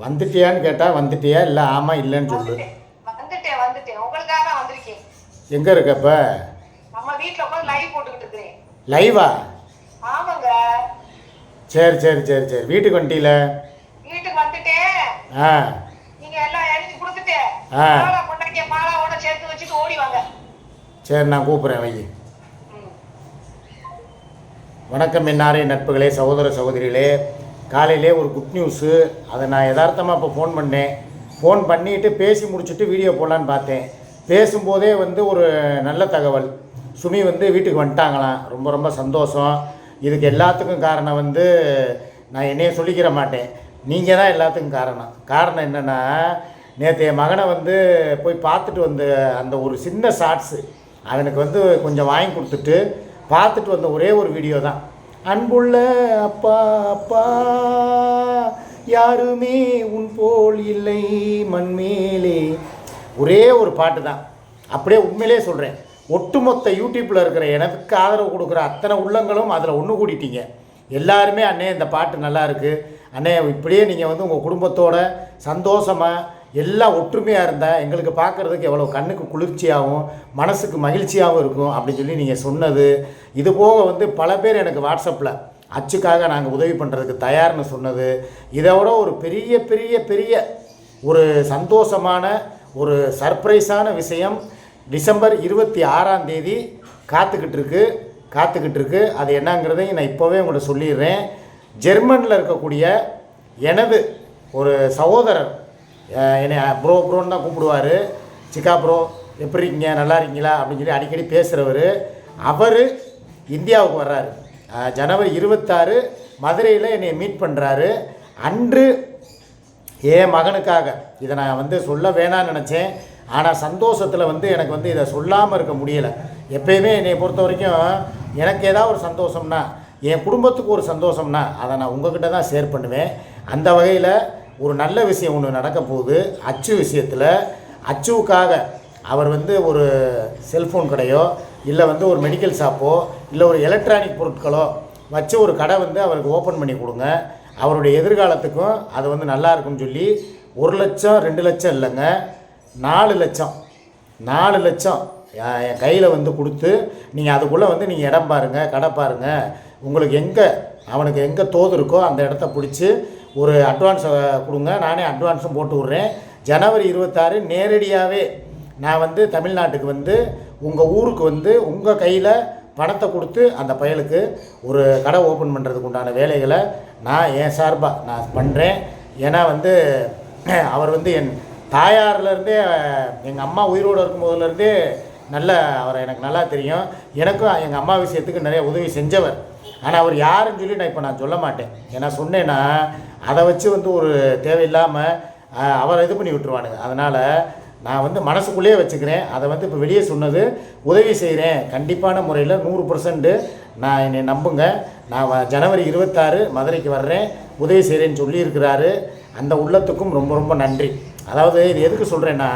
வந்துட்டியான்னு கேட்டால் வந்துட்டியா? இல்லை ஆமாம் இல்லைன்னு சொல்லு. வந்துட்டேன். வந்துட்டேன் வந்துட்டேன். உங்களுக்காக தான் வந்திருக்கேன். எங்கே இருக்க இப்போ? நம்ம வீட்ல உட்காந்து லைவ் போட்டுக்கிட்டு இருக்கிறேன். லைவா ஆமாங்க. சரி சரி சரி சரி. வீட்டுக்கு வந்துட்டீல? வீட்டுக்கு வந்துட்டேன். ஆ. நீங்க எல்லாம் எழுதி கொடுத்துட்டு ஆ. மாலா பொண்டாட்டிய மாலாவோட சேர்த்து வச்சுட்டு ஓடி வாங்க. சரி நான் கூப்பிட்றேன் வை. வணக்கம் என்னாரே நட்புகளே சகோதர சகோதரிகளே. காலையிலே ஒரு குட் நியூஸு அதை நான் யதார்த்தமாக இப்போ ஃபோன் பண்ணேன். ஃபோன் பண்ணிவிட்டு பேசி முடிச்சுட்டு வீடியோ போடலான்னு பார்த்தேன். பேசும்போதே வந்து ஒரு நல்ல தகவல். சுமி வந்து வீட்டுக்கு வந்துட்டாங்களாம். ரொம்ப ரொம்ப சந்தோஷம். இதுக்கு எல்லாத்துக்கும் காரணம் வந்து நான் என்னைய சொல்லிக்கிற மாட்டேன். நீங்கள் தான் எல்லாத்துக்கும் காரணம். காரணம் என்னென்னா நேற்று என் மகனை வந்து போய் பார்த்துட்டு வந்த அந்த ஒரு சின்ன ஷார்ட்ஸு அவனுக்கு வந்து கொஞ்சம் வாங்கி கொடுத்துட்டு பார்த்துட்டு வந்த ஒரே ஒரு வீடியோ தான். அன்புள்ள அப்பா அப்பா யாருமே உன் போல் இல்லை மண்மேலே. ஒரே ஒரு பாட்டு தான். அப்படியே உண்மையிலே சொல்கிறேன் ஒட்டுமொத்த யூடியூப்பில் இருக்கிற எனக்கு ஆதரவு கொடுக்குற அத்தனை உள்ளங்களும் அதில் ஒன்று கூடிட்டீங்க. எல்லாருமே அண்ணே இந்த பாட்டு நல்லா இருக்குது அண்ணே இப்படியே நீங்கள் வந்து உங்கள் குடும்பத்தோட சந்தோஷமாக எல்லாம் ஒற்றுமையாக இருந்தால் எங்களுக்கு பார்க்குறதுக்கு எவ்வளோ கண்ணுக்கு குளிர்ச்சியாகவும் மனசுக்கு மகிழ்ச்சியாகவும் இருக்கும் அப்படின்னு சொல்லி நீங்கள் சொன்னது. இது போக வந்து பல பேர் எனக்கு வாட்ஸ்அப்பில் அச்சுக்காக நாங்கள் உதவி பண்ணுறதுக்கு தயார்னு சொன்னது. இதை விட ஒரு பெரிய பெரிய பெரிய ஒரு சந்தோஷமான ஒரு சர்ப்ரைஸான விஷயம் டிசம்பர் இருபத்தி ஆறாம் தேதி காத்துக்கிட்டு இருக்கு காத்துக்கிட்டு இருக்கு. அது என்னங்கிறதையும் நான் இப்போவே உங்கள்கிட்ட சொல்லிடுறேன். ஜெர்மனில் இருக்கக்கூடிய எனது ஒரு சகோதரர் என்னை ப்ரோ ப்ரோன்னு தான் கூப்பிடுவார். சிக்கா ப்ரோ எப்படி இருக்கீங்க? நல்லா இருக்கீங்களா? அப்படின்னு சொல்லி அடிக்கடி பேசுகிறவர் அவர் இந்தியாவுக்கு வர்றாரு. ஜனவரி இருபத்தாறு மதுரையில் என்னை மீட் பண்ணுறாரு அன்று என் மகனுக்காக இதை நான் வந்து சொல்ல வேணாம்னு நினச்சேன். ஆனால் சந்தோஷத்தில் வந்து எனக்கு வந்து இதை சொல்லாமல் இருக்க முடியலை. எப்பயுமே என்னை பொறுத்த வரைக்கும் எனக்கு ஏதாவது ஒரு சந்தோஷம்னா என் குடும்பத்துக்கு ஒரு சந்தோஷம்னா அதை நான் உங்ககிட்ட தான் ஷேர் பண்ணுவேன். அந்த வகையில் ஒரு நல்ல விஷயம் ஒன்று நடக்க போகுது. அச்சு விஷயத்தில் அச்சுவுக்காக அவர் வந்து ஒரு செல்ஃபோன் கடையோ இல்லை வந்து ஒரு மெடிக்கல் ஷாப்போ இல்லை ஒரு எலக்ட்ரானிக் பொருட்களோ வச்சு ஒரு கடை வந்து அவருக்கு ஓப்பன் பண்ணி கொடுங்க. அவருடைய எதிர்காலத்துக்கும் அது வந்து நல்லா இருக்குன்னு சொல்லி ஒரு லட்சம் ரெண்டு லட்சம் இல்லைங்க நாலு லட்சம் நாலு லட்சம் என் கையில் வந்து கொடுத்து நீங்கள் அதுக்குள்ளே வந்து நீங்கள் இடம் பாருங்கள் கடை பாருங்கள் உங்களுக்கு எங்கே அவனுக்கு எங்கே தோது இருக்கோ அந்த இடத்த பிடிச்சி ஒரு அட்வான்ஸ் கொடுங்க. நானே அட்வான்ஸும் போட்டு விட்றேன். ஜனவரி இருபத்தாறு நேரடியாகவே நான் வந்து தமிழ்நாட்டுக்கு வந்து உங்கள் ஊருக்கு வந்து உங்கள் கையில் பணத்தை கொடுத்து அந்த பயலுக்கு ஒரு கடை ஓப்பன் பண்ணுறதுக்கு உண்டான வேலைகளை நான் என் சார்பாக நான் பண்ணுறேன் ஏன்னா வந்து அவர் வந்து என் தாயார்லேருந்தே எங்கள் அம்மா உயிரோடு இருக்கும்போதுலேருந்தே நல்ல அவரை எனக்கு நல்லா தெரியும். எனக்கும் எங்கள் அம்மா விஷயத்துக்கு நிறைய உதவி செஞ்சவர். ஆனால் அவர் யாருன்னு சொல்லி நான் இப்போ நான் சொல்ல மாட்டேன். ஏன்னா சொன்னேன்னா அதை வச்சு வந்து ஒரு தேவையில்லாமல் அவரை இது பண்ணி விட்டுருவானுங்க. அதனால் நான் வந்து மனசுக்குள்ளேயே வச்சுக்கிறேன். அதை வந்து இப்போ வெளியே சொன்னது உதவி செய்கிறேன் கண்டிப்பான முறையில் நூறு பர்சன்ட்டு நான் என்னை நம்புங்க. நான் வ- ஜனவரி இருபத்தாறு மதுரைக்கு வர்றேன். உதவி செய்கிறேன்னு சொல்லியிருக்கிறாரு. அந்த உள்ளத்துக்கும் ரொம்ப ரொம்ப நன்றி. அதாவது இது எதுக்கு சொல்கிறேன்னா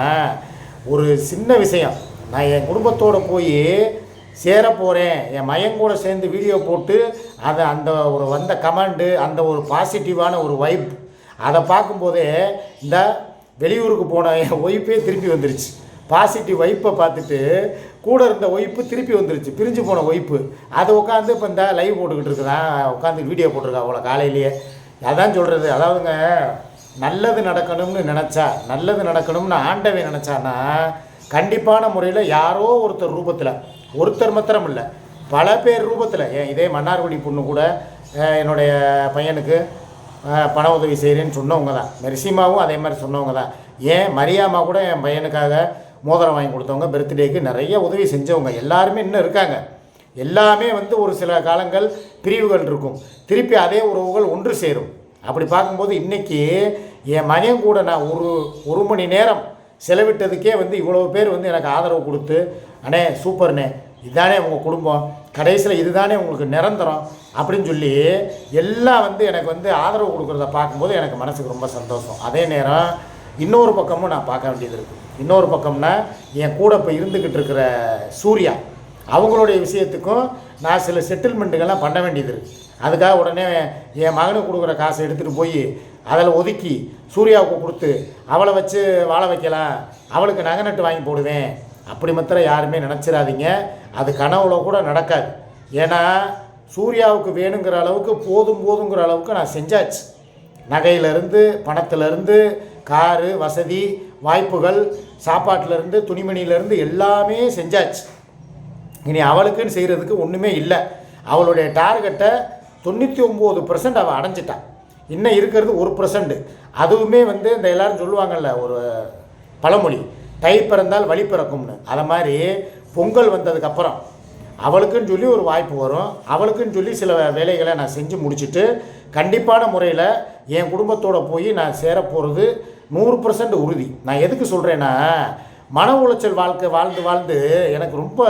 ஒரு சின்ன விஷயம். நான் என் குடும்பத்தோடு போய் சேர போகிறேன் என் மயன் கூட சேர்ந்து வீடியோ போட்டு அதை அந்த ஒரு வந்த கமெண்டு அந்த ஒரு பாசிட்டிவான ஒரு வைப் அதை பார்க்கும்போதே இந்த வெளியூருக்கு போன என் ஒய்ஃபே திருப்பி வந்துருச்சு. பாசிட்டிவ் வைப்பை பார்த்துட்டு கூட இருந்த ஒய்ப்பு திருப்பி வந்துருச்சு. பிரிஞ்சு போன ஒய்ப்பு அதை உட்காந்து இப்போ இந்த லைவ் போட்டுக்கிட்டு இருக்குதான் உட்காந்து வீடியோ போட்டிருக்கா அவ்வளோ காலையிலேயே. அதான் சொல்கிறது அதாவதுங்க நல்லது நடக்கணும்னு நினச்சா நல்லது நடக்கணும்னு ஆண்டவன் நினச்சான்னா கண்டிப்பான முறையில் யாரோ ஒருத்தர் ரூபத்தில் ஒருத்தர் மாத்திரம் இல்லை பல பேர் ரூபத்தில் ஏன் இதே மன்னார்குடி பொண்ணு கூட என்னுடைய பையனுக்கு பண உதவி செய்கிறேன்னு சொன்னவங்க தான். மெரிசிமாவும் அதே மாதிரி சொன்னவங்க தான். ஏன் மரியாமா கூட என் பையனுக்காக மோதிரம் வாங்கி கொடுத்தவங்க பர்த்டேக்கு நிறைய உதவி செஞ்சவங்க. எல்லாருமே இன்னும் இருக்காங்க. எல்லாமே வந்து ஒரு சில காலங்கள் பிரிவுகள் இருக்கும். திருப்பி அதே உறவுகள் ஒன்று சேரும். அப்படி பார்க்கும்போது இன்றைக்கி என் மகன் கூட நான் ஒரு ஒரு மணி நேரம் செலவிட்டதுக்கே வந்து இவ்வளோ பேர் வந்து எனக்கு ஆதரவு கொடுத்து அண்ணே சூப்பர்ண்ணே. இதுதானே உங்கள் குடும்பம். கடைசியில் இதுதானே உங்களுக்கு நிரந்தரம் அப்படின்னு சொல்லி எல்லாம் வந்து எனக்கு வந்து ஆதரவு கொடுக்குறத பார்க்கும்போது எனக்கு மனசுக்கு ரொம்ப சந்தோஷம். அதே நேரம் இன்னொரு பக்கமும் நான் பார்க்க வேண்டியது இருக்குது இன்னொரு பக்கம்னா என் கூட இப்போ இருந்துக்கிட்டு இருக்கிற சூர்யா அவங்களுடைய விஷயத்துக்கும் நான் சில செட்டில்மெண்ட்டுகள்லாம் பண்ண வேண்டியது இருக்குது அதுக்காக உடனே என் மகனுக்கு கொடுக்குற காசை எடுத்துகிட்டு போய் அதில் ஒதுக்கி சூர்யாவுக்கு கொடுத்து அவளை வச்சு வாழ வைக்கலாம். அவளுக்கு நகை நட்டு வாங்கி போடுவேன். அப்படி மாத்திரம் யாருமே நினச்சிடாதீங்க அது கனவுல கூட நடக்காது. ஏன்னா சூர்யாவுக்கு வேணுங்கிற அளவுக்கு போதும் போதுங்கிற அளவுக்கு நான் செஞ்சாச்சு. நகையிலேருந்து பணத்திலேருந்து காரு வசதி வாய்ப்புகள் சாப்பாட்டிலேருந்து துணிமணியிலேருந்து எல்லாமே செஞ்சாச்சு. இனி அவளுக்குன்னு செய்கிறதுக்கு ஒன்றுமே இல்லை. அவளுடைய டார்கெட்டை தொண்ணூற்றி ஒம்பது பர்சன்ட் அவள் அடைஞ்சிட்டான் இன்னும் இருக்கிறது ஒரு பர்சன்ட் அதுவுமே வந்து இந்த எல்லோரும் சொல்லுவாங்கல்ல ஒரு பழமொழி. தை பிறந்தால் வழி பிறக்கும்னு. அதை மாதிரி பொங்கல் வந்ததுக்கப்புறம் அவளுக்குன்னு சொல்லி ஒரு வாய்ப்பு வரும். அவளுக்குன்னு சொல்லி சில வேலைகளை நான் செஞ்சு முடிச்சுட்டு கண்டிப்பான முறையில் என் குடும்பத்தோடு போய் நான் சேர போகிறது நூறு பர்சன்ட் உறுதி. நான் எதுக்கு சொல்கிறேன்னா மன உளைச்சல் வாழ்க்கை வாழ்ந்து வாழ்ந்து எனக்கு ரொம்ப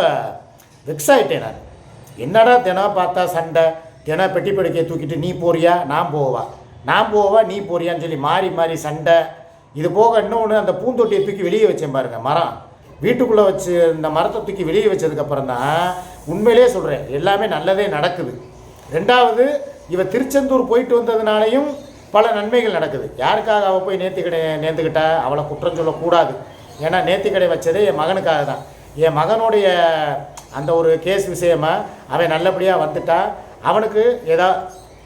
வெக்ஸ் ஆகிட்டேன் நான். என்னடா தினம் பார்த்தா சண்டை தினம் பெட்டி படுக்கையை தூக்கிட்டு நீ போறியா நான் போவா. நான் போவா நீ போறியான்னு சொல்லி மாறி மாறி சண்டை இது போக இன்னொன்று அந்த பூந்தொட்டியை தூக்கி வெளியே வச்சேன் பாருங்கள் மரம். வீட்டுக்குள்ளே வச்சு இந்த மரத்தை தூக்கி வெளியே வச்சதுக்கப்புறம் தான் உண்மையிலே சொல்கிறேன் எல்லாமே நல்லதே நடக்குது. ரெண்டாவது இவ திருச்செந்தூர் போயிட்டு வந்ததுனாலையும் பல நன்மைகள் நடக்குது. யாருக்காக அவள் போய் நேர்த்தி கடை நேர்ந்துக்கிட்டா அவளை குற்றம் சொல்லக்கூடாது. ஏன்னா நேர்த்தி கடை வச்சதே என் மகனுக்காக தான். என் மகனுடைய அந்த ஒரு கேஸ் விஷயமா அவன் நல்லபடியாக வந்துட்டா அவனுக்கு ஏதா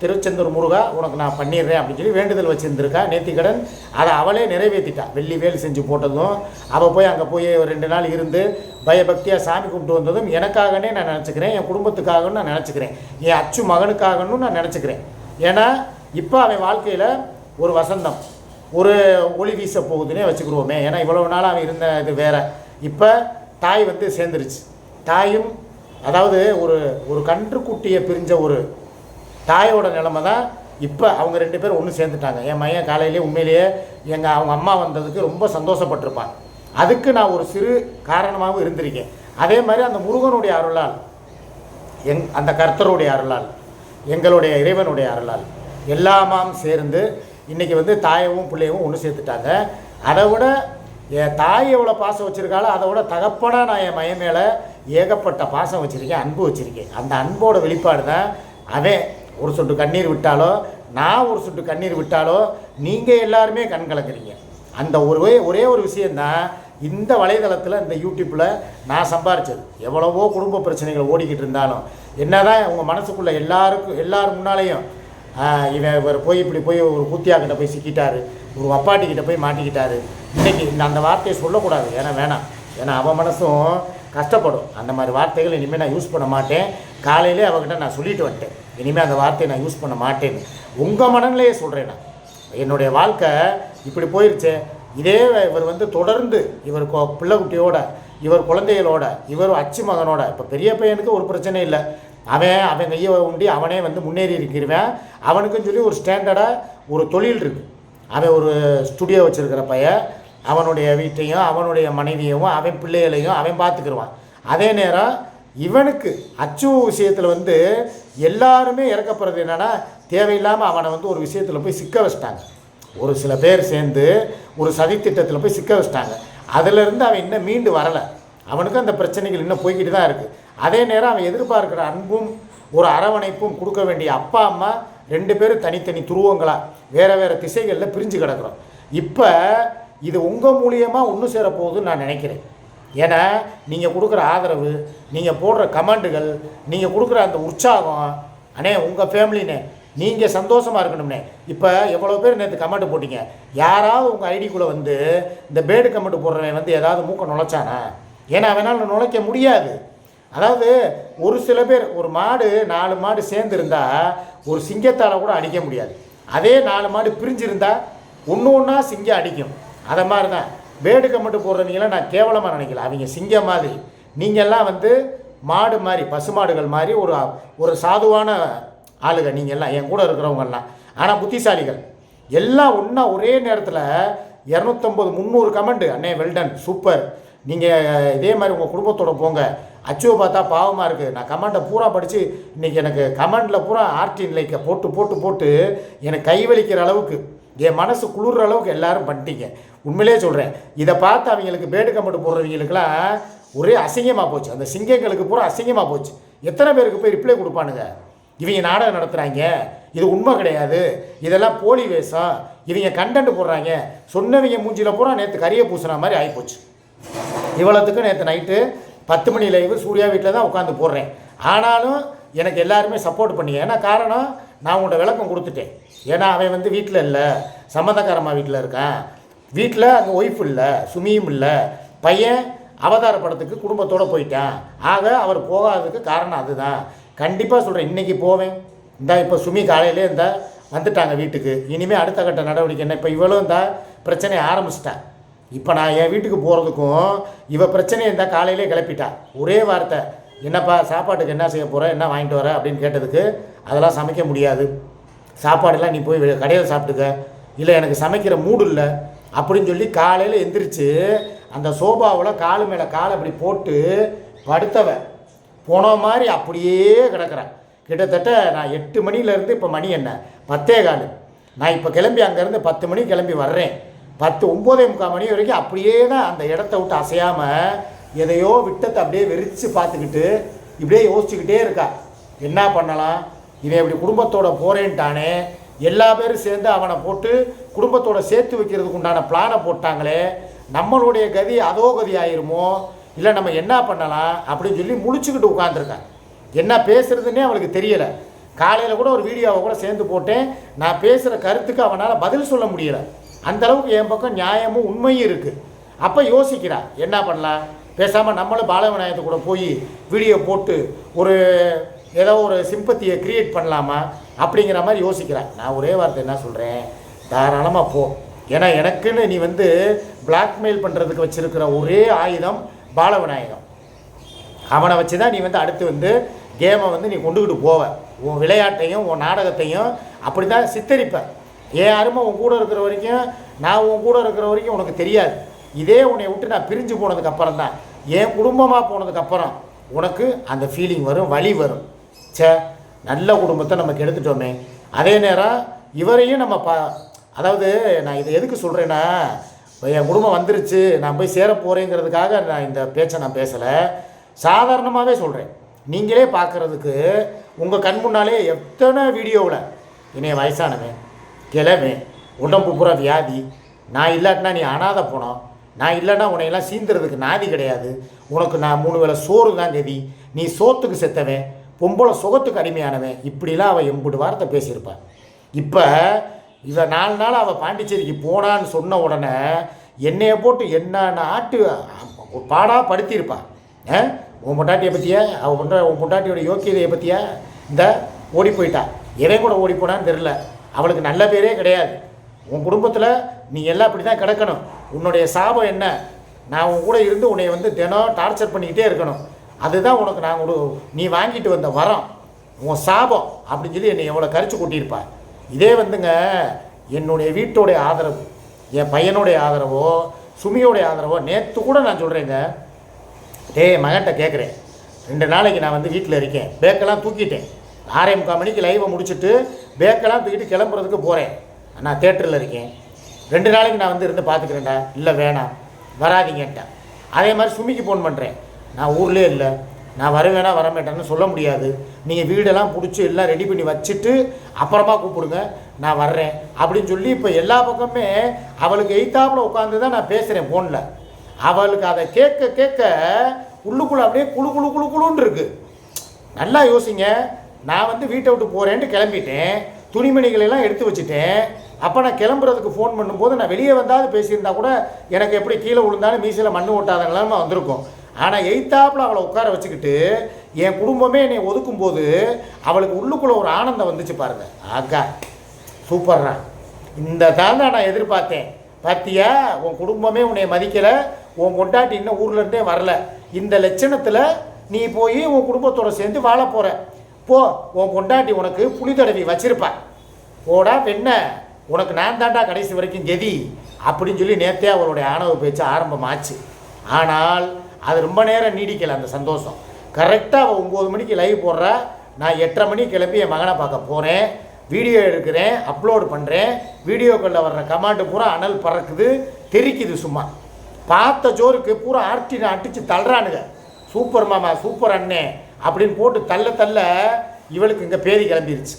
திருச்செந்தூர் முருகா உனக்கு நான் பண்ணிடுறேன் அப்படின்னு சொல்லி வேண்டுதல் வச்சுருந்துருக்கா நேத்திக்கடன். அதை அவளே நிறைவேற்றிட்டா வெள்ளி வேல் செஞ்சு போட்டதும் அவள் போய் அங்கே போய் ஒரு ரெண்டு நாள் இருந்து பயபக்தியாக சாமி கும்பிட்டு வந்ததும் எனக்காகனே நான் நினச்சிக்கிறேன் என் குடும்பத்துக்காகன்னு நான் நினச்சிக்கிறேன். என் அச்சு மகனுக்காகன்னு நான் நினச்சிக்கிறேன். ஏன்னா இப்போ அவன் வாழ்க்கையில் ஒரு வசந்தம் ஒரு ஒளி வீச போகுதுன்னே வச்சுக்கிருவோமே ஏன்னா இவ்வளவு நாள் அவன் இருந்த இது வேற. இப்போ தாய் வந்து சேர்ந்துருச்சு. தாயும் அதாவது ஒரு ஒரு கன்றுக்குட்டியை பிரிஞ்ச ஒரு தாயோட நிலைமை தான் இப்போ அவங்க ரெண்டு பேரும் ஒன்று சேர்ந்துட்டாங்க. என் மையன் காலையிலேயே உண்மையிலேயே எங்கள் அவங்க அம்மா வந்ததுக்கு ரொம்ப சந்தோஷப்பட்டிருப்பான். அதுக்கு நான் ஒரு சிறு காரணமாகவும் இருந்திருக்கேன். அதே மாதிரி அந்த முருகனுடைய அருளால் எங் அந்த கர்த்தருடைய அருளால் எங்களுடைய இறைவனுடைய அருளால் எல்லாமாம் சேர்ந்து இன்றைக்கி வந்து தாயவும் பிள்ளையவும் ஒன்று சேர்த்துட்டாங்க. அதை விட என் தாய் எவ்வளோ பாசம் வச்சுருக்காளோ அதை விட தகப்பனாக நான் என் மையம் மேலே ஏகப்பட்ட பாசம் வச்சுருக்கேன் அன்பு வச்சுருக்கேன். அந்த அன்போட வெளிப்பாடு தான் அவன் ஒரு சொட்டு கண்ணீர் விட்டாலோ நான் ஒரு சொட்டு கண்ணீர் விட்டாலோ நீங்கள் எல்லாருமே கண் கலக்குறீங்க. அந்த ஒரே ஒரே ஒரு விஷயந்தான் இந்த வலைதளத்தில் இந்த யூடியூப்பில் நான் சம்பாரிச்சது. எவ்வளவோ குடும்ப பிரச்சனைகள் ஓடிக்கிட்டு இருந்தாலும் என்ன தான் உங்கள் மனசுக்குள்ளே எல்லாருக்கும் எல்லாரும் முன்னாலேயும் இவன் இவர் போய் இப்படி போய் ஒரு கூத்தியாக்கிட்ட போய் சிக்கிட்டாரு ஒரு அப்பாட்டிக்கிட்ட போய் மாட்டிக்கிட்டாரு. இன்றைக்கி இந்த அந்த வார்த்தையை சொல்லக்கூடாது. ஏன்னா வேணாம். ஏன்னா அவன் மனசும் கஷ்டப்படும். அந்த மாதிரி வார்த்தைகள் இனிமேல் நான் யூஸ் பண்ண மாட்டேன். காலையிலே அவகிட்ட நான் சொல்லிட்டு வந்துட்டேன். இனிமேல் அந்த வார்த்தையை நான் யூஸ் பண்ண மாட்டேன்னு உங்கள் மனநிலையே சொல்கிறேன் நான். என்னுடைய வாழ்க்கை இப்படி போயிருச்சே. இதே இவர் வந்து தொடர்ந்து இவர் பிள்ளைக்குட்டியோட பிள்ளை இவர் குழந்தைகளோட இவர் அச்சு மகனோட இப்போ பெரிய பையனுக்கு ஒரு பிரச்சனை இல்லை. அவன் அவன் கையை உண்டி அவனே வந்து முன்னேறி இருக்கிறவன். அவனுக்குன்னு சொல்லி ஒரு ஸ்டாண்டர்டாக ஒரு தொழில் இருக்குது அவன் ஒரு ஸ்டுடியோ வச்சுருக்கிற பையன். அவனுடைய வீட்டையும் அவனுடைய மனைவியையும் அவன் பிள்ளைகளையும் அவன் பார்த்துக்கிருவான். அதே நேரம் இவனுக்கு அச்சு விஷயத்தில் வந்து எல்லாருமே இறக்கப்படுறது என்னென்னா தேவையில்லாமல் அவனை வந்து ஒரு விஷயத்தில் போய் சிக்க வச்சிட்டாங்க. ஒரு சில பேர் சேர்ந்து ஒரு சதித்திட்டத்தில் போய் சிக்க வச்சிட்டாங்க. அதிலிருந்து அவன் இன்னும் மீண்டு வரலை. அவனுக்கு அந்த பிரச்சனைகள் இன்னும் போய்கிட்டு தான் இருக்குது அதே நேரம் அவன் எதிர்பார்க்குற அன்பும் ஒரு அரவணைப்பும் கொடுக்க வேண்டிய அப்பா அம்மா ரெண்டு பேரும் தனித்தனி துருவங்களாக வேறு வேறு திசைகளில் பிரிஞ்சு கிடக்கிறோம். இப்போ இது உங்கள் மூலியமாக ஒன்று சேரப்போகுதுன்னு நான் நினைக்கிறேன். ஏன்னா நீங்கள் கொடுக்குற ஆதரவு நீங்கள் போடுற கமெண்டுகள் நீங்கள் கொடுக்குற அந்த உற்சாகம் அண்ணே உங்கள் ஃபேமிலினே நீங்கள் சந்தோஷமாக இருக்கணும்னே. இப்போ எவ்வளோ பேர் நேற்று கமெண்ட் போட்டீங்க? யாராவது உங்கள் ஐடிக்குள்ளே வந்து இந்த பேடு கமெண்ட் போடுறவன் வந்து ஏதாவது மூக்க நுழைச்சானா? ஏன்னா அவனால் நுழைக்க முடியாது. அதாவது ஒரு சில பேர் ஒரு மாடு நாலு மாடு சேர்ந்து இருந்தால் ஒரு சிங்கத்தால் கூட அடிக்க முடியாது. அதே நாலு மாடு பிரிஞ்சிருந்தால் ஒன்று ஒன்றா சிங்கம் அடிக்கும். அதை மாதிரி தான் வேடு மட்டும் போடுறவங்களாம் நான் கேவலமாக நினைக்கல. அவங்க சிங்கம் மாதிரி. நீங்கள்லாம் வந்து மாடு மாதிரி பசுமாடுகள் மாதிரி ஒரு ஒரு சாதுவான ஆளுங்க நீங்கள் எல்லாம் என் கூட இருக்கிறவங்கெல்லாம் ஆனால் புத்திசாலிகள். எல்லாம் ஒன்றா ஒரே நேரத்தில் இரநூத்தம்பது முந்நூறு கமெண்டு. அண்ணே வெல்டன் சூப்பர் நீங்கள் இதே மாதிரி உங்கள் குடும்பத்தோட போங்க. அச்சுவை பார்த்தா பாவமாக இருக்குது நான் கமெண்டை பூரா படித்து இன்றைக்கி எனக்கு கமெண்டில் பூரா ஆர்டின் லைக்கை போட்டு போட்டு போட்டு எனக்கு கை வலிக்கிற அளவுக்கு. என் மனசு குளிர்ற அளவுக்கு எல்லாரும் பண்ணிட்டீங்க. உண்மையிலே சொல்கிறேன் இதை பார்த்து அவங்களுக்கு பேடு கமெண்ட் போடுறவங்களுக்கெல்லாம் ஒரே அசிங்கமாக போச்சு. அந்த சிங்கங்களுக்கு பூரா அசிங்கமாக போச்சு. எத்தனை பேருக்கு போய் ரிப்ளை கொடுப்பானுங்க? இவங்க நாடகம் நடத்துகிறாங்க இது உண்மை கிடையாது. இதெல்லாம் போலி வேஷம். இவங்க கண்டென்ட் போடுறாங்க. சொன்னவங்க மூஞ்சியில் பூரா நேற்று கரிய பூசுன மாதிரி ஆகிப்போச்சு இவ்வளோத்துக்கு நேற்று நைட்டு பத்து மணி லைவு சூர்யா வீட்டில் தான் உட்காந்து போடுறேன். ஆனாலும் எனக்கு எல்லாருமே சப்போர்ட் பண்ணிங்க. ஏன்னா காரணம்? நான் உங்கள்கிட்ட விளக்கம் கொடுத்துட்டேன். ஏன்னா அவன் வந்து வீட்டில் இல்லை. சம்மந்தக்காரம்மா வீட்டில் இருக்கான் வீட்டில் அங்கே ஒய்ஃப் இல்லை சுமியும் இல்லை. பையன் அவதார படத்துக்கு குடும்பத்தோடு போயிட்டான். ஆக அவர் போகாததுக்கு காரணம் அதுதான். கண்டிப்பாக சொல்கிறேன் இன்றைக்கி போவேன். இந்தா இப்போ சுமி காலையிலே இருந்தால் வந்துட்டாங்க வீட்டுக்கு. இனிமேல் அடுத்த கட்ட நடவடிக்கை என்ன? இப்போ இவளும் இருந்தால் பிரச்சனையை ஆரம்பிச்சிட்டா. இப்போ நான் என் வீட்டுக்கு போகிறதுக்கும் இவ பிரச்சனையை இருந்தால் காலையிலே கிளப்பிட்டா. ஒரே வார்த்தை. என்னப்பா சாப்பாட்டுக்கு என்ன செய்ய போகிற என்ன வாங்கிட்டு வர அப்படின்னு கேட்டதுக்கு அதெல்லாம் சமைக்க முடியாது. சாப்பாடெல்லாம் நீ போய் கடையில் சாப்பிட்டுக்க. இல்லை எனக்கு சமைக்கிற மூடு இல்லை. அப்படின்னு சொல்லி காலையில் எந்திரிச்சு அந்த சோபாவில் காலு மேலே காலை அப்படி போட்டு படுத்தவ. போன மாதிரி அப்படியே கிடக்கிறேன் கிட்டத்தட்ட நான் எட்டு மணிலேருந்து இப்போ மணி என்ன? பத்தே காலு. நான் இப்போ கிளம்பி அங்கேருந்து பத்து மணிக்கு கிளம்பி வர்றேன். பத்து ஒம்போதே முக்கால் மணி வரைக்கும் அப்படியே தான் அந்த இடத்த விட்டு அசையாமல் எதையோ விட்டத்தை அப்படியே வெறிச்சு பார்த்துக்கிட்டு இப்படியே யோசிச்சுக்கிட்டே இருக்கா. என்ன பண்ணலாம்? இவன் இப்படி குடும்பத்தோட போகிறேன்ட்டானே எல்லா பேரும் சேர்ந்து அவனை போட்டு குடும்பத்தோட சேர்த்து வைக்கிறதுக்கு உண்டான பிளானை போட்டாங்களே. நம்மளுடைய கதி அதோ கதி ஆயிருமோ? இல்லை நம்ம என்ன பண்ணலாம்? அப்படின்னு சொல்லி முழிச்சுக்கிட்டு உட்காந்துருக்கான் என்ன பேசுறதுன்னே அவளுக்கு தெரியலை. காலையில் கூட ஒரு வீடியோவை கூட சேர்ந்து போட்டேன். நான் பேசுகிற கருத்துக்கு அவனால் பதில் சொல்ல முடியலை. அந்தளவுக்கு என் பக்கம் நியாயமும் உண்மையும் இருக்குது அப்போ யோசிக்கிறா என்ன பண்ணலாம்? பேசாமல் நம்மளும் பாலவிநாயகத்தை கூட போய் வீடியோ போட்டு ஒரு ஏதோ ஒரு சிம்பத்தியை க்ரியேட் பண்ணலாமா? அப்படிங்கிற மாதிரி யோசிக்கிறேன் நான் ஒரே வார்த்தை என்ன சொல்கிறேன் தாராளமாக போ. ஏன்னா எனக்குன்னு நீ வந்து பிளாக்மெயில் பண்ணுறதுக்கு வச்சுருக்கிற ஒரே ஆயுதம் பாலவிநாயகம் அவனை வச்சு தான் நீ வந்து அடுத்து வந்து கேமை வந்து நீ கொண்டுக்கிட்டு போவ. உன் விளையாட்டையும் உன் நாடகத்தையும் அப்படி தான் சித்தரிப்ப. ஏன் அருமை உன் கூட இருக்கிற வரைக்கும் நான் உன் கூட இருக்கிற வரைக்கும் உனக்கு தெரியாது. இதே உன்னை விட்டு நான் பிரிஞ்சு போனதுக்கு அப்புறம் தான் என் குடும்பமாக போனதுக்கப்புறம் உனக்கு அந்த ஃபீலிங் வரும் வலி வரும். ச்சே நல்ல குடும்பத்தை நமக்கு எடுத்துட்டோமே அதே நேரம் இவரையும் நம்ம பா அதாவது நான் இதை எதுக்கு சொல்கிறேன்னா என் குடும்பம் வந்துருச்சு நான் போய் சேர போகிறேங்கிறதுக்காக நான் இந்த பேச்சை நான் பேசலை. சாதாரணமாகவே சொல்கிறேன் நீங்களே பார்க்குறதுக்கு உங்கள் கண் முன்னாலே எத்தனை வீடியோவில் என்னைய வயசானவன் கிழவன் உடம்பு பூரா வியாதி நான் இல்லாட்டினா நீ அனாதை போனோம். நான் இல்லைன்னா உன்னையெல்லாம் சீந்துறதுக்கு நாதி கிடையாது. உனக்கு நான் மூணு வேளை சோறு தான் நீ சோத்துக்கு செத்தவன் பொம்பளை சுகத்துக்கு அடிமையானவன். இப்படிலாம் அவள் எம்புடு வார்த்தை பேசியிருப்பாள் இப்போ இவ நாலு நாள் அவள் பாண்டிச்சேரிக்கு போனான்னு சொன்ன உடனே என்னையை போட்டு என்ன ஆட்டு பாடாக படுத்தியிருப்பாள் ஆ? உன் பொண்டாட்டியை பற்றியா அவள் பொண்டா உன் பொண்டாட்டியோட யோக்கியதையை பற்றியா இந்த ஓடி போயிட்டா. எவன் கூட ஓடி போனான்னு தெரில அவளுக்கு நல்ல பேரே கிடையாது. உன் குடும்பத்தில் நீ எல்லாம் அப்படி தான் கிடக்கணும். உன்னுடைய சாபம் என்ன? நான் உன் கூட இருந்து உன்னை வந்து தினம் டார்ச்சர் பண்ணிக்கிட்டே இருக்கணும். அதுதான் உனக்கு நான் ஒரு நீ வாங்கிட்டு வந்த வரம் உன் சாபம் அப்படின்னு சொல்லி என்னை எவ்வளோ கரிச்சு கூட்டியிருப்பா. இதே வந்துங்க என்னுடைய வீட்டோடைய ஆதரவு என் பையனுடைய ஆதரவோ சுமியோடைய ஆதரவோ நேற்று கூட நான் சொல்கிறேங்க டேய் மகன்கிட்ட கேட்குறேன் ரெண்டு நாளைக்கு நான் வந்து வீட்டில் இருக்கேன். பேக்கெல்லாம் தூக்கிட்டேன். ஆறே முக்கால் மணிக்கு லைவை முடிச்சுட்டு பேக்கெல்லாம் தூக்கிட்டு கிளம்புறதுக்கு போகிறேன் நான் தேட்டரில் இருக்கேன். ரெண்டு நாளைக்கு நான் வந்து இருந்து பார்த்துக்கிறேன்டா. இல்லை வேணாம். வராதீங்கன்ட்டேன் அதே மாதிரி சுமிக்கு ஃபோன் பண்ணுறேன் நான் ஊர்லேயே இல்லை. நான் வருவேனா வரமாட்டேன்னு சொல்ல முடியாது. நீங்கள் வீடெல்லாம் பிடிச்சி எல்லாம் ரெடி பண்ணி வச்சுட்டு அப்புறமா கூப்பிடுங்க. நான் வர்றேன். அப்படின்னு சொல்லி இப்போ எல்லா பக்கமே அவளுக்கு எய்த்தாப்பில் உட்காந்து தான் நான் பேசுகிறேன் ஃபோனில் அவளுக்கு அதை கேட்க கேட்க உள்ளுக்குள்ள அப்படியே குளு குளு குளு குழுன்னு இருக்குது நல்லா யோசிங்க. நான் வந்து வீட்டை விட்டு போகிறேன்ட்டு கிளம்பிட்டேன். துணிமணிகளெல்லாம் எடுத்து வச்சுட்டேன் அப்போ நான் கிளம்புறதுக்கு ஃபோன் பண்ணும்போது நான் வெளியே வந்தாவது பேசியிருந்தா கூட எனக்கு எப்படி கீழே விழுந்தாலும் மீசையில் மண் ஓட்டாத நிலைமை வந்திருக்கும். ஆனால் எய்த்தாப்பில் அவளை உட்கார வச்சுக்கிட்டு என் குடும்பமே என்னை ஒதுக்கும்போது அவளுக்கு உள்ளுக்குள்ளே ஒரு ஆனந்தம் வந்துச்சு பாருங்க. ஆக்கா சூப்பர்ரா. இந்த தான் நான் எதிர்பார்த்தேன். பார்த்தியா உன் குடும்பமே உன்னை மதிக்கலை உன் கொண்டாட்டி இன்னும் ஊர்லேருந்தே வரல. இந்த லட்சணத்தில் நீ போய் உன் குடும்பத்தோட சேர்ந்து வாழ போகிற போ உன் கொண்டாட்டி உனக்கு புளி தடவி வச்சிருப்பா. போடா பெண்ண. உனக்கு நான் தாண்டா கடைசி வரைக்கும் கெதி. அப்படின்னு சொல்லி நேற்றே அவளுடைய ஆணவ பேச்சு ஆரம்பமாச்சு. ஆனால் அது ரொம்ப நேரம் நீடிக்கலை அந்த சந்தோஷம். கரெக்டாக அவள் ஒம்பது மணிக்கு லைவ் போடுறா. நான் எட்டரை மணிக்கு கிளம்பி என் மகனை பார்க்க போகிறேன் வீடியோ எடுக்கிறேன் அப்லோடு பண்ணுறேன் வீடியோக்களில் வர்ற கமாண்டு பூரா அனல் பறக்குது தெரிக்குது சும்மா. பார்த்த ஜோருக்கு பூரா ஆர்டி அடித்து தள்ளுறானுங்க. சூப்பர் மாமா சூப்பர் அண்ணே. அப்படின்னு போட்டு தள்ள தள்ள இவளுக்கு இங்கே பேதி கிளம்பிருச்சு.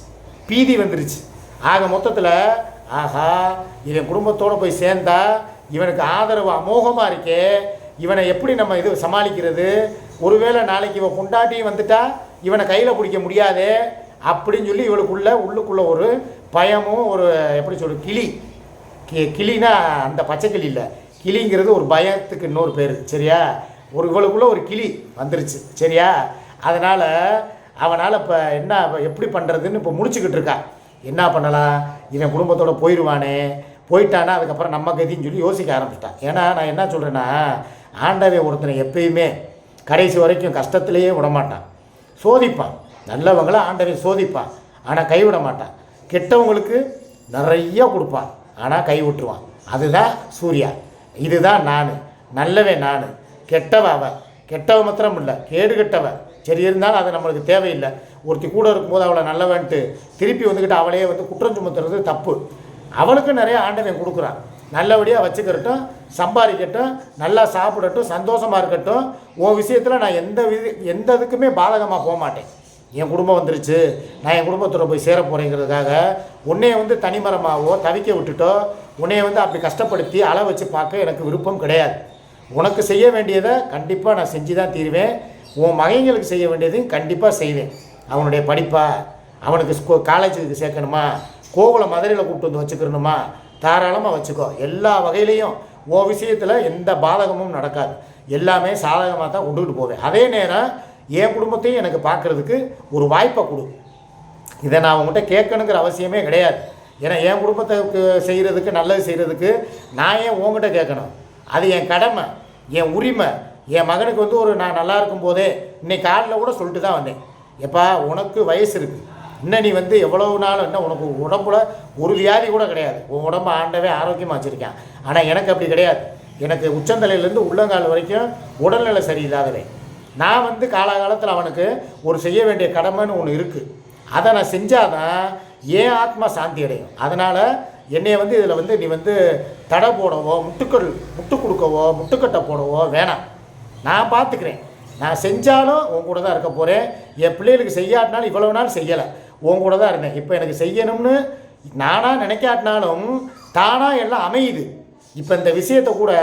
பீதி வந்துருச்சு. ஆக மொத்தத்தில் ஆஹா இவன் குடும்பத்தோடு போய் சேர்ந்தா இவனுக்கு ஆதரவு அமோகமாக இருக்கே. இவனை எப்படி நம்ம இது சமாளிக்கிறது? ஒருவேளை நாளைக்கு இவன் பொண்டாட்டியும் வந்துட்டா இவனை கையில் பிடிக்க முடியாதே அப்படின்னு சொல்லி இவளுக்குள்ள உள்ளுக்குள்ளே ஒரு பயமும் ஒரு எப்படி சொல்லு கிளி. கி கிளினா அந்த பச்சை கிளி இல்லை. கிளிங்கிறது ஒரு பயத்துக்கு இன்னொரு பேர். சரியா? ஒரு இவளுக்குள்ளே ஒரு கிளி வந்துருச்சு. சரியா? அதனால் அவனால் இப்போ என்ன எப்படி பண்ணுறதுன்னு இப்போ முடிச்சுக்கிட்டு இருக்கா. என்ன பண்ணலாம்? இவன் குடும்பத்தோடு போயிடுவானே போயிட்டானா அதுக்கப்புறம் நம்ம கதின்னு சொல்லி யோசிக்க ஆரம்பிச்சிட்டான் ஏன்னா நான் என்ன சொல்கிறேன்னா ஆண்டவன் ஒருத்தனை எப்பயுமே கடைசி வரைக்கும் கஷ்டத்திலேயே விடமாட்டான். சோதிப்பான். நல்லவங்களை ஆண்டவன் சோதிப்பான். ஆனால் கைவிட மாட்டான் கெட்டவங்களுக்கு நிறைய கொடுப்பான். ஆனால் கை விட்டுருவான் அதுதான் சூர்யா. இதுதான் நான். நல்லவன் நான். கெட்டவ அவன். கெட்டவ மாத்திரம் இல்லை கேடு கெட்டவன் சரி இருந்தாலும் அது நம்மளுக்கு தேவையில்லை. ஒருத்தி கூட இருக்கும்போது அவளை நல்லவன்ட்டு திருப்பி வந்துக்கிட்டு அவளையே வந்து குற்றம் சுமத்துறது தப்பு. அவளுக்கு நிறைய ஆண்டவன் கொடுக்குறான். நல்லபடியாக வச்சுக்கிறட்டும் சம்பாதிக்கட்டும் நல்லா சாப்பிடட்டும் சந்தோஷமாக இருக்கட்டும். உன் விஷயத்தில் நான் எந்த விதி எந்த இதுக்குமே பாதகமாக போக மாட்டேன் என் குடும்பம் வந்துருச்சு. நான் என் குடும்பத்தோட போய் சேர போகிறேங்கிறதுக்காக உன்னைய வந்து தனிமரமாகவோ தவிக்க விட்டுட்டோ உன்னைய வந்து அப்படி கஷ்டப்படுத்தி அள வச்சு பார்க்க எனக்கு விருப்பம் கிடையாது. உனக்கு செய்ய வேண்டியதை கண்டிப்பாக நான் செஞ்சு தான் தீருவேன். உன் மகைங்களுக்கு செய்ய வேண்டியதையும் கண்டிப்பாக செய்வேன். அவனுடைய படிப்பா அவனுக்கு ஸ்கூ காலேஜுக்கு சேர்க்கணுமா கோகுல மதுரையில் கூப்பிட்டு வந்து வச்சுக்கிறணுமா தாராளமாக வச்சுக்கோ. எல்லா வகையிலையும் உன் விஷயத்தில் எந்த பாதகமும் நடக்காது. எல்லாமே சாதகமாக தான் கொண்டுகிட்டு போவேன். அதே நேரம் என் குடும்பத்தையும் எனக்கு பார்க்குறதுக்கு ஒரு வாய்ப்பை கொடு. இதை நான் உங்கள்கிட்ட கேட்கணுங்கிற அவசியமே கிடையாது. ஏன்னா என் குடும்பத்துக்கு செய்கிறதுக்கு நல்லது செய்கிறதுக்கு நான் ஏன் உங்ககிட்ட கேட்கணும்? அது என் கடமை என் உரிமை. என் மகனுக்கு வந்து ஒரு நான் நல்லா இருக்கும் போதே இன்னைக்கு காலில் கூட சொல்லிட்டு தான் வந்தேன். எப்பா உனக்கு வயசு இருக்குது இன்னும் நீ வந்து எவ்வளவு நாள் இன்னும் உனக்கு உடம்புல ஒரு வியாதி கூட கிடையாது. உன் உடம்பு ஆண்டவே ஆரோக்கியமாக வச்சுருக்கேன். ஆனால் எனக்கு அப்படி கிடையாது. எனக்கு உச்சந்தலையிலேருந்து உள்ளங்கால் வரைக்கும் உடல்நிலை சரியில்லாதவே நான் வந்து காலாகாலத்தில் அவனுக்கு ஒரு செய்ய வேண்டிய கடமைன்னு ஒன்று இருக்குது அதை நான் செஞ்சாதான் ஏன் ஆத்மா சாந்தி அடையும். அதனால் என்னைய வந்து இதில் வந்து நீ வந்து தடை போடவோ முட்டுக்கள் முட்டு கொடுக்கவோ முட்டுக்கட்டை போடவோ வேணாம். நான் பார்த்துக்கிறேன். நான் செஞ்சாலும் உன் கூட தான் இருக்க போகிறேன் என் பிள்ளைகளுக்கு செய்யாட்டினாலும் இவ்வளவு நாள் செய்யலை. உன் கூட தான் இருந்தேன். இப்போ எனக்கு செய்யணும்னு நானாக நினைக்காட்டினாலும் தானாக எல்லாம் அமையுது. இப்போ இந்த விஷயத்தை கூட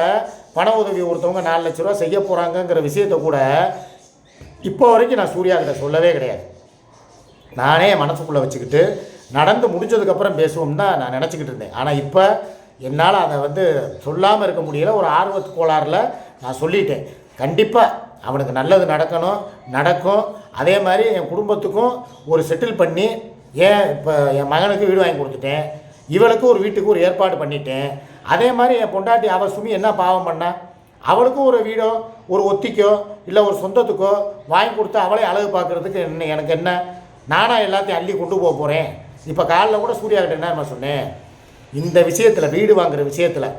பண உதவி ஒருத்தவங்க நாலு லட்ச ரூபா செய்ய போகிறாங்கங்கிற விஷயத்தை கூட இப்போ வரைக்கும் நான் சூர்யா கிட்ட சொல்லவே கிடையாது. நானே என் மனசுக்குள்ளே வச்சுக்கிட்டு நடந்து முடிஞ்சதுக்கப்புறம் பேசுவோம் தான் நான் நினச்சிக்கிட்டு இருந்தேன். ஆனால் இப்போ என்னால் அதை வந்து சொல்லாமல் இருக்க முடியல. ஒரு ஆர்வத்து கோளாறில் நான் சொல்லிட்டேன். கண்டிப்பாக அவனுக்கு நல்லது நடக்கணும் நடக்கும். அதே மாதிரி என் குடும்பத்துக்கும் ஒரு செட்டில் பண்ணி ஏன் இப்போ என் மகனுக்கு வீடு வாங்கி கொடுத்துட்டேன் இவளுக்கு ஒரு வீட்டுக்கு ஒரு ஏற்பாடு பண்ணிட்டேன். அதே மாதிரி என் பொண்டாட்டி அவள் சுமி என்ன பாவம் பண்ணா? அவளுக்கும் ஒரு வீடோ ஒரு ஒத்திக்கோ இல்லை ஒரு சொந்தத்துக்கோ வாங்கி கொடுத்து அவளே அழகு பார்க்குறதுக்கு என்ன எனக்கு என்ன? நானாக எல்லாத்தையும் அள்ளி கொண்டு போக போகிறேன் இப்போ காலைல கூட சூர்யா கிட்ட என்ன சொன்னேன்? இந்த விஷயத்தில் வீடு வாங்குற விஷயத்தில்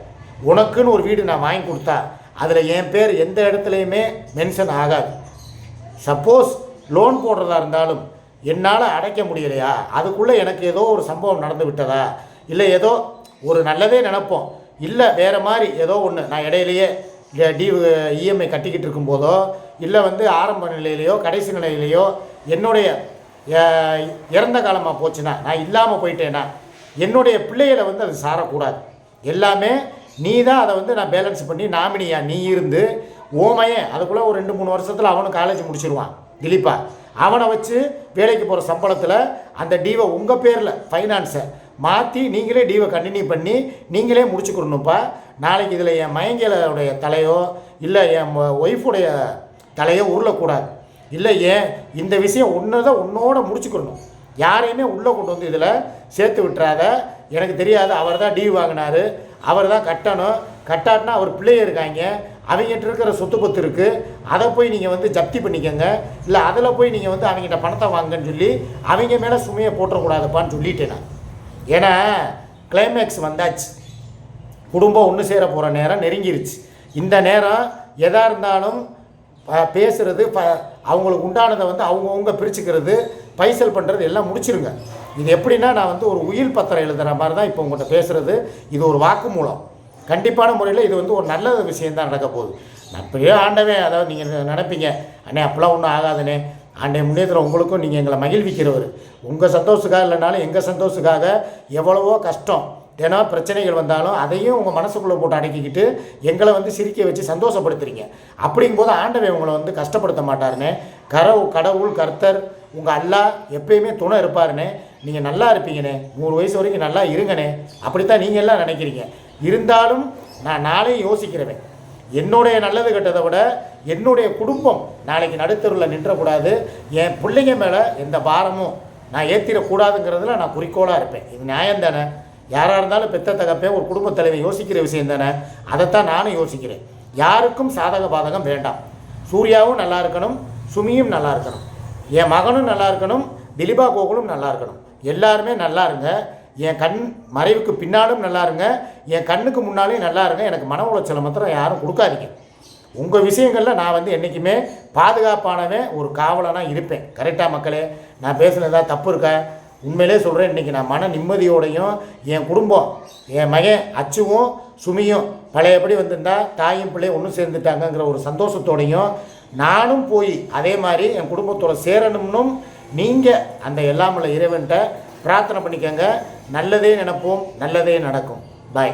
உனக்குன்னு ஒரு வீடு நான் வாங்கி கொடுத்தா அதில் என் பேர் எந்த இடத்துலையுமே மென்ஷன் ஆகாது. சப்போஸ் லோன் போடுறதா இருந்தாலும் என்னால் அடைக்க முடியலையா? அதுக்குள்ளே எனக்கு ஏதோ ஒரு சம்பவம் நடந்து விட்டதா? இல்லை ஏதோ ஒரு நல்லதே நினப்போம். இல்லை வேறு மாதிரி ஏதோ ஒன்று நான் இடையிலேயே டி இஎம்ஐ கட்டிக்கிட்டு இருக்கும்போதோ இல்லை வந்து ஆரம்ப நிலையிலையோ கடைசி நிலையிலையோ என்னுடைய இறந்த காலமாக போச்சுன்னா நான் இல்லாமல் போயிட்டேன்னா என்னுடைய பிள்ளைகளை வந்து அது சாரக்கூடாது. எல்லாமே நீ தான் அதை வந்து நான் பேலன்ஸ் பண்ணி நாமினியா நீ இருந்து ஓமையன் அதுக்குள்ளே ஒரு ரெண்டு மூணு வருஷத்தில் அவனும் காலேஜ் முடிச்சிருவான். திலீப்பா அவனை வச்சு வேலைக்கு போகிற சம்பளத்தில் அந்த டீவை உங்கள் பேரில் ஃபைனான்ஸை மாற்றி நீங்களே டீவை கண்டினியூ பண்ணி நீங்களே முடிச்சுக்கணும்ப்பா. நாளைக்கு இதில் என் மயங்கலுடைய தலையோ இல்லை என் ஒய்ஃபுடைய தலையோ உருளக்கூடாது. இல்லை ஏன் இந்த விஷயம் ஒன்று தான் உன்னோட முடிச்சுக்கிடணும் யாரையுமே உள்ளே கொண்டு வந்து இதில் சேர்த்து விட்டுறாத. எனக்கு தெரியாது அவர் தான் டிவி வாங்கினாரு. அவர் தான் கட்டணும். கட்டாட்டினா அவர் பிள்ளைய இருக்காங்க. அவங்ககிட்ட இருக்கிற சொத்து பத்து இருக்குது அதை போய் நீங்கள் வந்து ஜப்தி பண்ணிக்கோங்க. இல்லை அதில் போய் நீங்கள் வந்து அவங்ககிட்ட பணத்தை வாங்கன்னு சொல்லி அவங்க மேலே சுமையை போட்டுறக்கூடாதுப்பான்னு சொல்லிட்டேன் நான். ஏன்னா கிளைமேக்ஸ் வந்தாச்சு. குடும்பம் ஒன்று சேர போகிற நேரம் நெருங்கிருச்சு. இந்த நேரம் எதாக இருந்தாலும் பேசுகிறது பேசுறது ப அவங்களுக்கு உண்டானதை வந்து அவங்கவுங்க பிரிச்சுக்கிறது பைசல் பண்ணுறது எல்லாம் முடிச்சிருங்க. இது எப்படின்னா நான் வந்து ஒரு உயில் பத்திரம் எழுதுகிற மாதிரி தான் இப்போ உங்கள்கிட்ட பேசுகிறது இது ஒரு வாக்குமூலம். கண்டிப்பான முறையில் இது வந்து ஒரு நல்ல விஷயம்தான் நடக்க போகுது. அப்படியே ஆண்டவே ஆண்டவன் அதாவது நீங்கள் நினைப்பீங்க அண்ணே அப்போலாம் ஒன்றும் ஆகாதுண்ணே. ஆண்டே முன்னேற்றம் உங்களுக்கும் நீங்கள் எங்களை மகிழ்விக்கிறவர். உங்கள் சந்தோஷத்துக்காக இல்லைனாலும் எங்கள் சந்தோஷத்துக்காக எவ்வளவோ கஷ்டம் தினம் பிரச்சனைகள் வந்தாலும் அதையும் உங்கள் மனசுக்குள்ளே போட்டு அடக்கிக்கிட்டு எங்களை வந்து சிரிக்க வச்சு சந்தோஷப்படுத்துறீங்க. அப்படிங்கும்போது ஆண்டவை உங்களை வந்து கஷ்டப்படுத்த மாட்டாருன்னு கரவு கடவுள் கர்த்தர் உங்கள் அல்லா எப்பயுமே துணை இருப்பாருன்னு நீங்கள் நல்லா இருப்பீங்கண்ணே நூறு வயசு வரைக்கும் நல்லா இருங்கண்ணே அப்படித்தான் நீங்கள் எல்லாம் நினைக்கிறீங்க. இருந்தாலும் நான் நாளையும் யோசிக்கிறவன். என்னுடைய நல்லது கெட்டதை விட என்னுடைய குடும்பம் நாளைக்கு நடுத்தருவில் நின்றக்கூடாது. என் பிள்ளைங்க மேலே எந்த பாரமும் நான் ஏற்றிடக்கூடாதுங்கிறதுல நான் குறிக்கோளாக இருப்பேன். இது நியாயம் தானே? யாராக இருந்தாலும் பெத்த தகப்பே ஒரு குடும்பத் தலைவன் யோசிக்கிற விஷயம் தானே? அதைத்தான் நானும் யோசிக்கிறேன். யாருக்கும் சாதக பாதகம் வேண்டாம். சூர்யாவும் நல்லா இருக்கணும் சுமியும் நல்லா இருக்கணும். என் மகனும் நல்லா இருக்கணும் திலீபா கோகுலும் நல்லா இருக்கணும். எல்லாருமே நல்லா இருங்க. என் கண் மறைவுக்கு பின்னாலும் நல்லா இருங்க. என் கண்ணுக்கு முன்னாலேயும் நல்லா இருங்க. எனக்கு மன உளைச்சலை மாத்திரம் யாரும் கொடுக்காதீங்க. உங்கள் விஷயங்களில் நான் வந்து என்றைக்குமே பாதுகாப்பானவன் ஒரு காவலனாக இருப்பேன். கரெக்டாக மக்களே? நான் பேசுனதா தப்பு இருக்கா? உண்மையிலே சொல்கிறேன் இன்றைக்கி நான் மன நிம்மதியோடையும் என் குடும்பம் என் மகன் அச்சுவும் சுமியும் பழையபடி வந்திருந்தா தாயும் பிள்ளையும் ஒன்று சேர்ந்துட்டாங்கங்கிற ஒரு சந்தோஷத்தோடையும் நானும் போய் அதே மாதிரி என் குடும்பத்தோட சேரணும்னும் நீங்கள் அந்த எல்லாமல்ல இறைவன்கிட்ட பிரார்த்தனை பண்ணிக்கோங்க. நல்லதே நினைப்போம் நல்லதே நடக்கும். பாய்